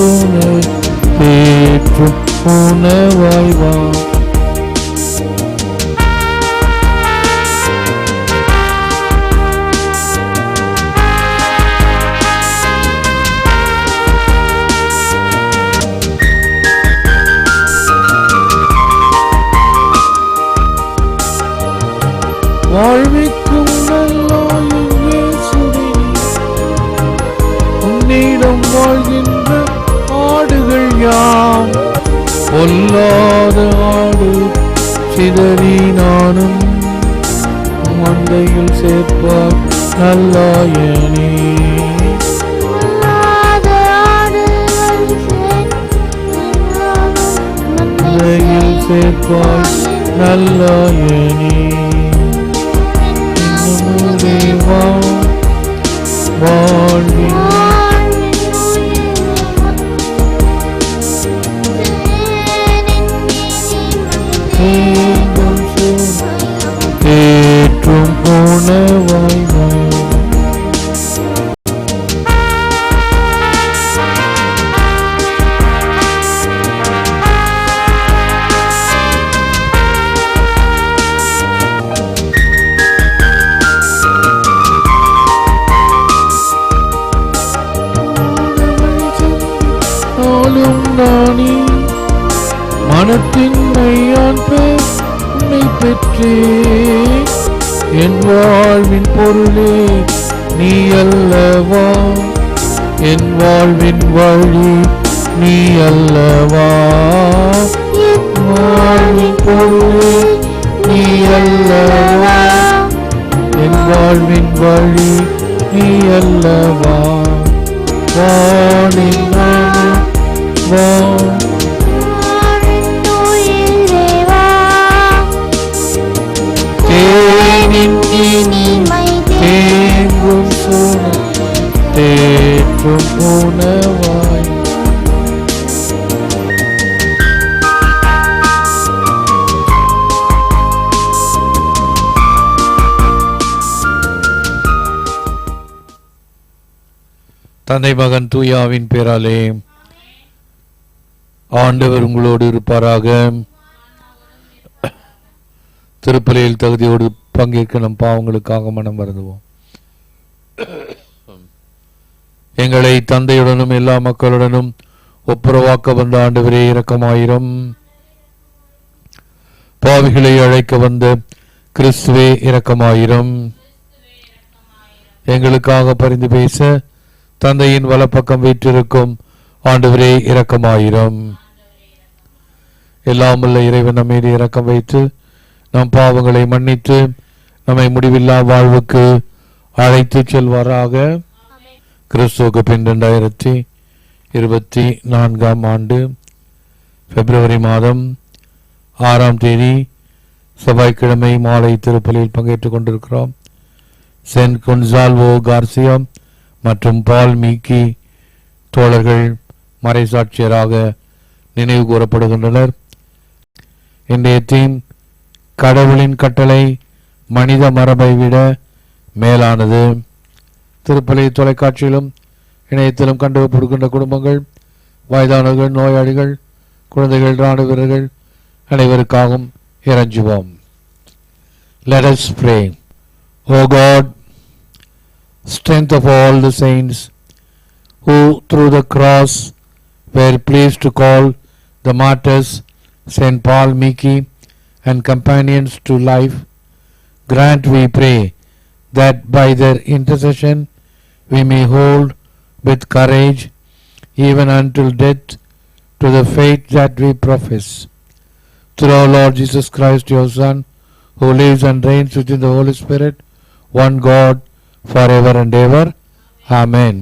sueño. பொல்லாத ஆடு சிதறி நானும் மந்தையில் சேர்ப்பார் நல்லாயனே. சேர்ப்பார் நல்லாயனே. இன்னமும் வாழ்வின் உணவாய் வா. நாளும் நானே பேர் உன்னை பெற்றே என் வாழ்வின் பொருளே நீ அல்லவா என் வாழ்வின் வழி நீ அல்லவா தந்தை மகன் தூயாவின் பேராலே ஆண்டவர் உங்களோடு இருப்பாராக. திருப்பலியில் தகுதியோடு பங்கேற்க நம் பாவங்களுக்காக மனம் வருந்துவோம். எங்களை தந்தையுடனும் எல்லா மக்களுடனும் ஒப்புரவாக்க வந்த ஆண்டவரே இரக்கமாயிரம். பாவிகளை அழைக்க வந்த கிறிஸ்துவே இரக்கமாயிரம். எங்களுக்காக பரிந்து பேச தந்தையின் வலப்பக்கம் வீற்றிருக்கும் ஆண்டவரே இரக்கமாயிரம். எல்லாமுள்ள இறைவன் மீது இரக்கம் வைத்து நம் பாவங்களை மன்னித்து நம்மை முடிவில்லா வாழ்வுக்கு அழைத்து செல்வாராக. கிறிஸ்துவுக்கு பின் ரெண்டாயிரத்தி இருபத்தி நான்காம் ஆண்டு பிப்ரவரி மாதம் ஆறாம் தேதி செவ்வாய்க்கிழமை மாலை திருப்பலியில் பங்கேற்றுக் கொண்டிருக்கிறோம். சென்ட் கொன்சால்வோ கார்சியா மற்றும் பால் மீக்கி தோழர்கள் மறைசாட்சியராக நினைவு கூறப்படுகின்றனர். இன்றைய தீம் கடவுளின் கட்டளை மனித மரபை விட மேலானது. திருப்பலி தொலைக்காட்சியிலும் இணையத்திலும் கண்டுபிடிக்கின்ற குடும்பங்கள் வயதானவர்கள் நோயாளிகள் குழந்தைகள் இராணுவ வீரர்கள் அனைவருக்காகவும் இறஞ்சுவோம். Let us pray. O strength of all the saints who through the cross were pleased to call the martyrs Saint Paul Miki and companions to life, grant we pray that by their intercession we may hold with courage even until death to the faith that we profess. Through our Lord Jesus Christ, your Son, who lives and reigns within the Holy Spirit, one God, forever and ever amen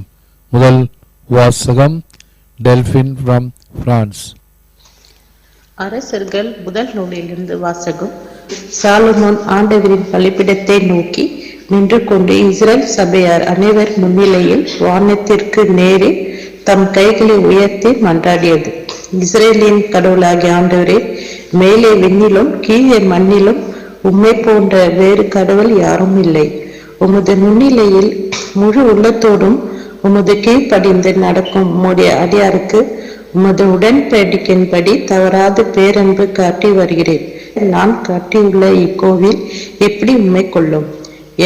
முதல் வாசகம் Delphin from France அரசர்கள் முதல் நூலிலிருந்து வாசகம். Solomon ஆண்டவரின் பலிப்பிடத்தை நோக்கி நின்று கொண்டு இஸ்ரேல் சபையார் அனைவர் முன்னிலையில் வானத்திற்கு நேரே தம் கைகளை உயர்த்தி மன்றாடியது. இஸ்ரேலின் கடவுளாகிய ஆண்டவரே மேலே விண்ணிலும் கீழே மண்ணிலும் உம்மை போன்ற வேறு கடவுள் யாரும் இல்லை. உமது முன்னிலையில் முழு உள்ளத்தோடும் உமது கீழ்ப்படிந்து நடக்கும் உம்முடைய அடியாருக்கு உமது உடன்படிக்கின்படி தவறாது பேரன்பு காட்டி வருகிறேன். நான் காட்டியுள்ள இக்கோவில் எப்படி உண்மை கொள்ளும்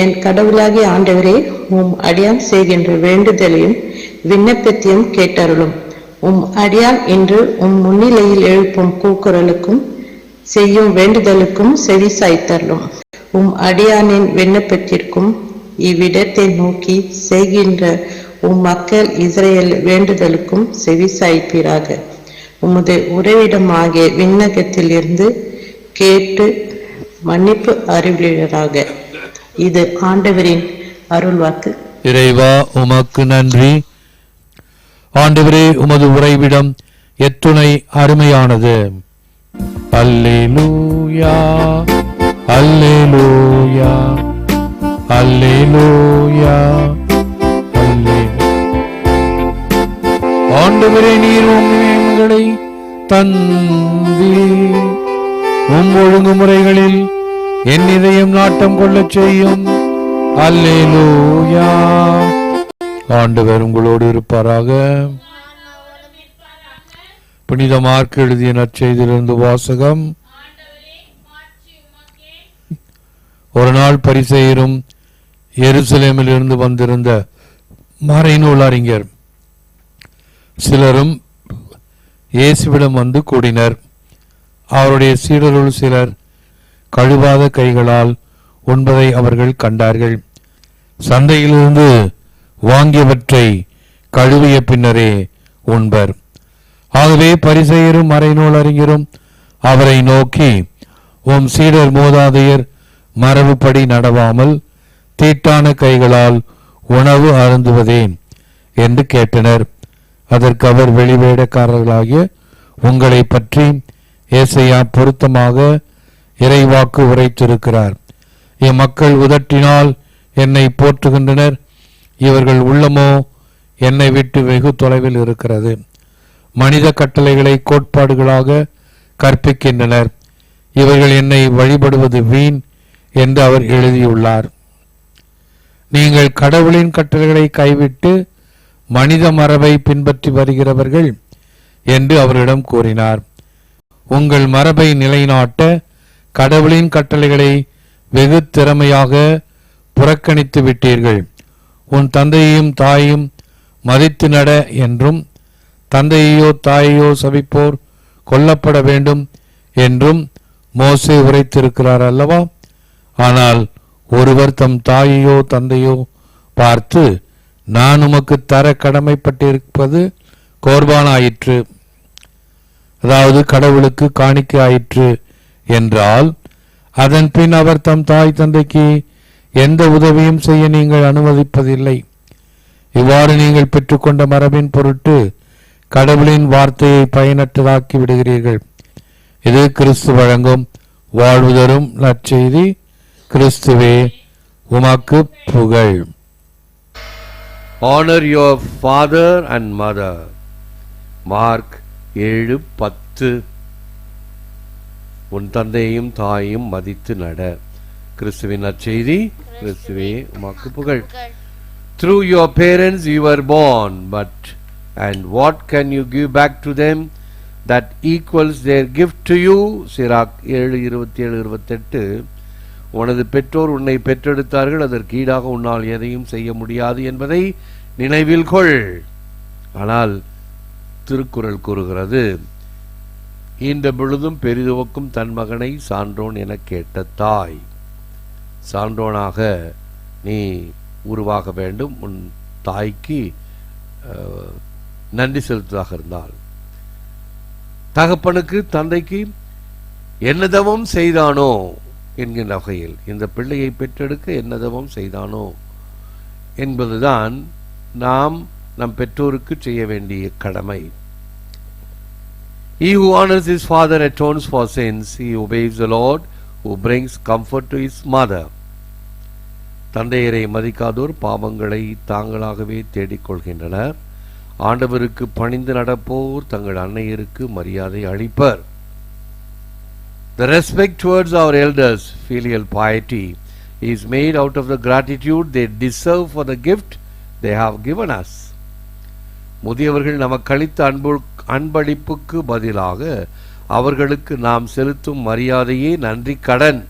என் கடவுளாகிய ஆண்டவரே உம் அடியான் செய்கின்ற வேண்டுதலையும் விண்ணப்பத்தையும் கேட்டருளும். உம் அடியான் என்று உம் முன்னிலையில் எழுப்பும் கூக்குரலுக்கும் செய்யும் வேண்டுதலுக்கும் செவி சாய்த்தருளும். உம் அடியானின் விண்ணப்பத்திற்கும் இவ்விடத்தை நோக்கி செய்கின்ற உம் மக்கள் இஸ்ரேல் வேண்டுதலுக்கும் செவி சாய்ப்பீராக. உமது உறைவிடமாகிய விண்ணகத்திலிருந்து கேட்டு மன்னிப்பு அறிவியராக இது ஆண்டவரின் அருள் வாக்கு இறைவா உமக்கு நன்றி. ஆண்டவரே உமது உறைவிடம் எத்துணை அருமையானது. அல்லேலூயா. அல்லேலூயா அல்லேலூயா அல்லே ஆண்டவரே நீர் உங்களை தந்தி உம் ஒழுங்குமுறைகளில் என் இதயம் நாட்டம் கொள்ளச் செய்யும். அல்லேலூயா ஆண்டவர் உங்களோடு இருப்பாராக. புனித மார்க் எழுதிய நற்செய்தியிலிருந்து வாசகம். ஒரு நாள் பரிசெயரும் எருசலேமிலிருந்து வந்திருந்த மறைநூல் அறிஞர் சிலரும் இயேசுவிடம் வந்து கூடினர். அவருடைய சீடருள் சிலர் கழுவாத கைகளால் உண்பதை அவர்கள் கண்டார்கள். சந்தையிலிருந்து வாங்கியவற்றை கழுவிய பின்னரே உண்பர். ஆகவே பரிசெயரும் மறைநூல் அறிஞரும் அவரை நோக்கி உம் சீடர் மூதாதையர் மரபுப்படி நடவாமல் தீட்டான கைகளால் உணவு அருந்துவதேன் என்று கேட்டனர். அதற்கு அவர் வெளிவேடக்காரர்களாகிய உங்களை பற்றி ஏசையா பொருத்தமாக இறைவாக்கு உரைத்திருக்கிறார். இம்மக்கள் உதட்டினால் என்னை போற்றுகின்றனர். இவர்கள் உள்ளமோ என்னை விட்டு வெகு தொலைவில் இருக்கிறது. மனித கட்டளைகளை கோட்பாடுகளாக கற்பிக்கின்றனர். இவர்கள் என்னை வழிபடுவது வீண் என்று அவர் எழுதியுள்ளார். நீங்கள் கடவுளின் கட்டளைகளை கைவிட்டு மனித மரபை பின்பற்றி வருகிறவர்கள் என்று அவரிடம் கூறினார். உங்கள் மரபை நிலைநாட்ட கடவுளின் கட்டளைகளை வெகு திறமையாக புறக்கணித்து விட்டீர்கள். உன் தந்தையையும் தாயையும் மதித்து நட என்றும் தந்தையையோ தாயையோ சபிப்போர் கொல்லப்பட வேண்டும் என்றும் மோசே உரைத்திருக்கிறார் அல்லவா? ஆனால் ஒருவர் தம் தாயையோ தந்தையோ பார்த்து நான் உமக்கு தர கடமைப்பட்டிருப்பது கோர்பானாயிற்று. அதாவது கடவுளுக்கு காணிக்கை ஆயிற்று என்றால் அதன் பின் அவர் தம் தாய் தந்தைக்கு எந்த உதவியும் செய்ய நீங்கள் அனுமதிப்பதில்லை. இவ்வாறு நீங்கள் பெற்றுக்கொண்ட மரபின் பொருட்டு கடவுளின் வார்த்தையை பயனற்றதாக்கி விடுகிறீர்கள். இது கிறிஸ்து வழங்கும் வாழ்வுதரும் நற்செய்தி. கிறிஸ்துவே உமக்கு புகழ் Honor your father and mother. Mark ஏழு பத்து உன் தந்தையும் தாயையும் மதித்து நட கிறிஸ்துவின் நற்செய்தி கிறிஸ்துவே உமக்கு புகழ் Through your parents you were born, but and what can you give back to them? that equals their gift to you Chirag ஏழு இருபத்தி ஏழு இருபத்தெட்டு உனது பெற்றோர் உன்னை பெற்றெடுத்தார்கள் அதற்கு ஈடாக உன்னால் எதையும் செய்ய முடியாது என்பதை நினைவில் கொள். ஆனால் திருக்குறள் கூறுகிறது ஈன்ற பொழுதும் பெரிதுவக்கும் தன் மகனை சான்றோன் என கேட்ட தாய். சான்றோனாக நீ உருவாக வேண்டும் உன் தாய்க்கு நன்றி செலுத்துவதாக இருந்தால். தகப்பனுக்கு தந்தைக்கு என்னதவம் செய்தானோ என்கின்ற வகையில் இந்த பிள்ளையை பெற்றெடுக்க என்னதவம் செய்தானோ என்பதுதான் நாம் நம் பெற்றோருக்கு செய்ய வேண்டிய கடமை He who honors his father atones for sins. He obeys the Lord who brings comfort to his mother. தந்தையரை மதிக்காதோர் பாவங்களை தாங்களாகவே தேடிக்கொள்கின்றனர் ஆண்டவருக்கு பணிந்து நடப்போர் தங்கள் அன்னையருக்கு மரியாதை அளிப்பர் The respect towards our elders, filial piety, is made out of the gratitude they deserve for the gift they have given us. முதியவர்கள் நமக்கு அளித்த அன்பு அன்பளிப்புக்கு பதிலாக அவர்களுக்கு நாம் செலுத்தும் மரியாதையே நன்றி கடன்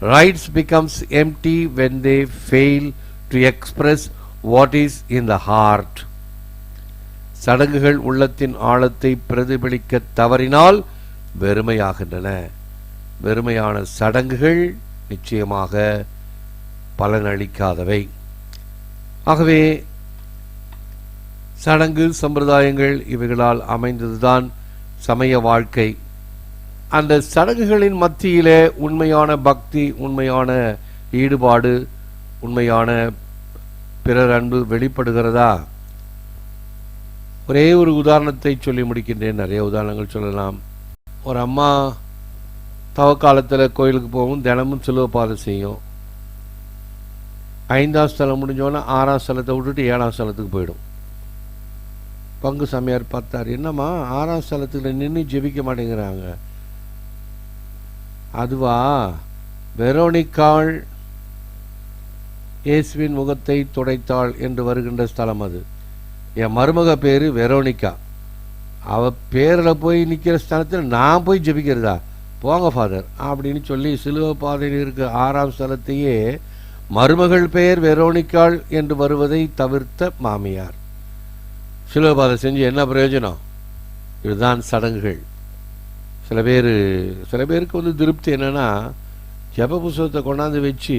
rights becomes empty when they fail to express what is in the heart சடங்குகள் உள்ளத்தின் ஆழத்தை பிரதிபலிக்க தவறினால் வெறுமையாகின்றன. வெறுமையான சடங்குகள் நிச்சயமாக பலனளிக்காதவை ஆகவே சடங்கு சம்பிரதாயங்கள் இவைகளால் அமைந்ததுதான் சமய வாழ்க்கை. அந்த சடங்குகளின் மத்தியிலே உண்மையான பக்தி உண்மையான ஈடுபாடு உண்மையான பிறர் அன்பு வெளிப்படுகிறதா? ஒரே ஒரு உதாரணத்தை சொல்லி முடிக்கின்றேன். நிறைய உதாரணங்கள் சொல்லலாம். ஒரு அம்மா தவக்காலத்தில் கோயிலுக்கு போகும் தினமும் சிலுவை பாதை செய்யும். ஐந்தாம் ஸ்தலம் முடிஞ்சோன்னே ஆறாம் ஸ்தலத்தை விட்டுட்டு ஏழாம் ஸ்தலத்துக்கு போயிடும். பங்கு சமையார் பார்த்தார் என்னம்மா ஆறாம் ஸ்தலத்தில் நின்று ஜெபிக்க மாட்டேங்கிறாங்க. அதுவா? வெரோனிக்காள் இயேசுவின் முகத்தை துடைத்தாள் என்று வருகின்ற ஸ்தலம் அது. என் மருமக பேர் வெரோனிக்கா அவள் பேரில் போய் நிற்கிற ஸ்தலத்தில் நான் போய் ஜெபிக்கிறதா? போங்க ஃபாதர் அப்படின்னு சொல்லி சிலுவ பாதையில் இருக்க ஆறாம் ஸ்தலத்தையே மருமகள் பெயர் வெரோனிக்காள் என்று வருவதை தவிர்த்த மாமியார். சிலுவ பாதை செஞ்சு என்ன பிரயோஜனம்? இதுதான் சடங்குகள். சில பேர் சில பேருக்கு வந்து திருப்தி என்னன்னா ஜெப புஸ்தகத்தை கொண்டாந்து வச்சு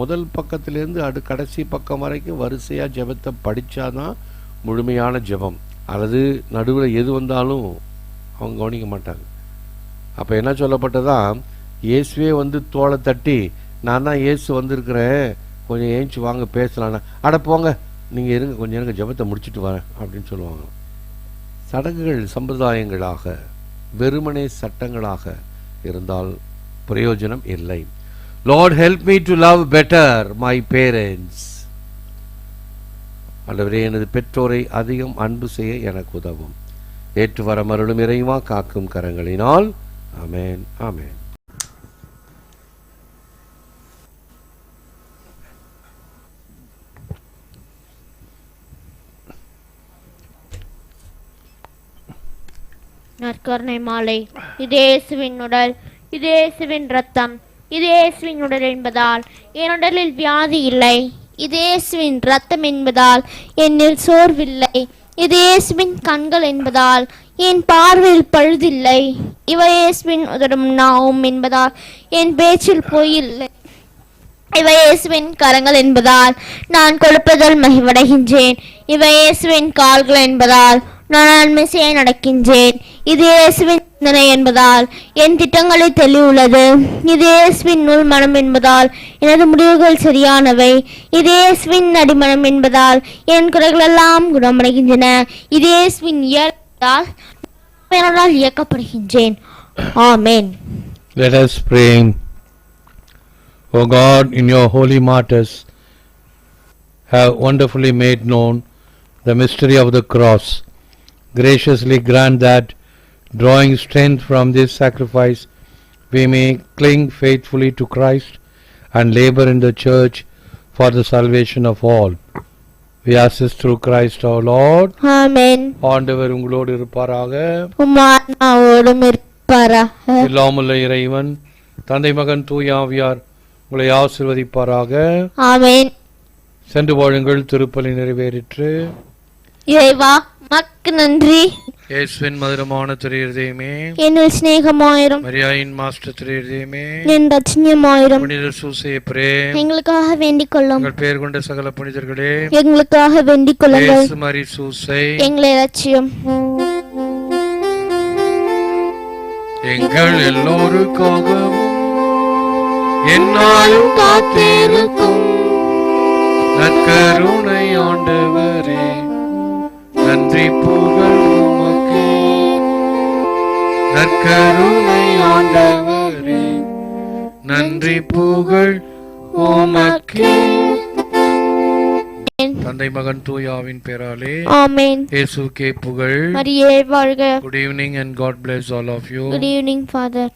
முதல் பக்கத்திலேருந்து அடு கடைசி பக்கம் வரைக்கும் வரிசையாக ஜெபத்தை படித்தாதான் முழுமையான ஜெபம். அல்லது நடுவில் எது வந்தாலும் அவங்க கவனிக்க மாட்டாங்க. அப்போ என்ன சொல்லப்பட்டதான் இயேசுவே வந்து தோலை தட்டி நான் தான் இயேசு வந்திருக்கிறேன். கொஞ்சம் ஏஞ்சி வாங்க பேசலான்னு அட போங்க. நீங்கள் இருங்க. கொஞ்சம் எனக்கு ஜெபத்தை முடிச்சுட்டு வரேன். அப்படின்னு சொல்லுவாங்க. சடங்குகள் சம்பிரதாயங்களாக வெறுமனே சட்டங்களாக இருந்தால் பிரயோஜனம் இல்லை. Lord help me to love better my parents ஆண்டவரே எனது பெற்றோரை அதிகம் அன்பு செய்ய எனக்கு உதவும். ஏற்று வர மருளும் இறைவா காக்கும் கரங்களினால். அமேன் அமேன் நற்கருணை மாலை. இதேசுவின் இயேசுவின் உடல் இதேசுவின் ரத்தம் இதேசுவின் இயேசுவின் உடல் என்பதால் என் உடலில் வியாதி இல்லை. இது இயேசுவின் ரத்தம் என்பதால் என்னில் சோர்வில்லை. இது இயேசுவின் கண்கள் என்பதால் என் பார்வையில் பழுதில்லை. இவை இயேசுவின் உதடும் நாவும் என்பதால் என் பேச்சில் போயில்லை. இவை இயேசுவின் கரங்கள் என்பதால் நான் கொடுப்பதில் மகிவடைகின்றேன் இவை இயேசுவின் கால்கள் என்பதால் நான் நன்மை நடக்கின்றேன். இது இயேசுவின் இருந்தன என்பதால் என் திட்டங்களை தெளிவுள்ளது. இது இயேசுவின் நூல் மனம் என்பதால் எனது முடிவுகள் சரியானவை. இது இயேசுவின் அடிமனம் என்பதால் என் குறைகளெல்லாம் குணமடைகின்றன. இது இயேசுவின் இயல்பால் நான் இயக்கப்படுகின்றேன். ஆமேன். Let us pray. O God, in your holy martyrs, have wonderfully made known the mystery of the cross. Graciously grant that, drawing strength from this sacrifice, we may cling faithfully to Christ and labor in the church for the salvation of all. We ask this through Christ our Lord. ஆமென் ஆண்டவர் உங்களோடு இருப்பாராக உமானாவோடும் இருப்பாராக எல்லாமுள்ள இறைவன் தந்தை மகன் தூயாவியார் உங்களை ஆசிர்வதிப்பாராக ஆமென் சென்று வாழுங்கள் திருப்பலி நிறைவேறிற்று இறைவா மக்கு நன்றி இயேசுவின் மதுரமான திரையிருதயமே என்னில் சிநேகமாயிரும். மரியாயின் மாஸ்டர் திரையிருதயமே என் ரட்சணியமாயிரும் புனித சூசைய பிரே எங்களுக்காக வேண்டிக் கொள்ளும். உங்கள் பெயர் கொண்ட சகல புனிதர்களே. எங்களுக்காக வேண்டிக் கொள்ளுங்கள். இயேசு மரி சூசை. எங்களை ரட்சியும். எங்கள் எல்லோருக்காகவும் என்னாலும் காத்திருக்கும். நற்கருணை ஆண்டவரே. நன்றி புகழ் நற்கருணை ஆண்டவரே. நன்றி புகழ் உமக்கு. தந்தை மகன் தூயாவின் பேராலே ஆமென். இயேசுக்கே புகழ். மரியே வாழ்க. Good evening and God bless all of you. Good evening father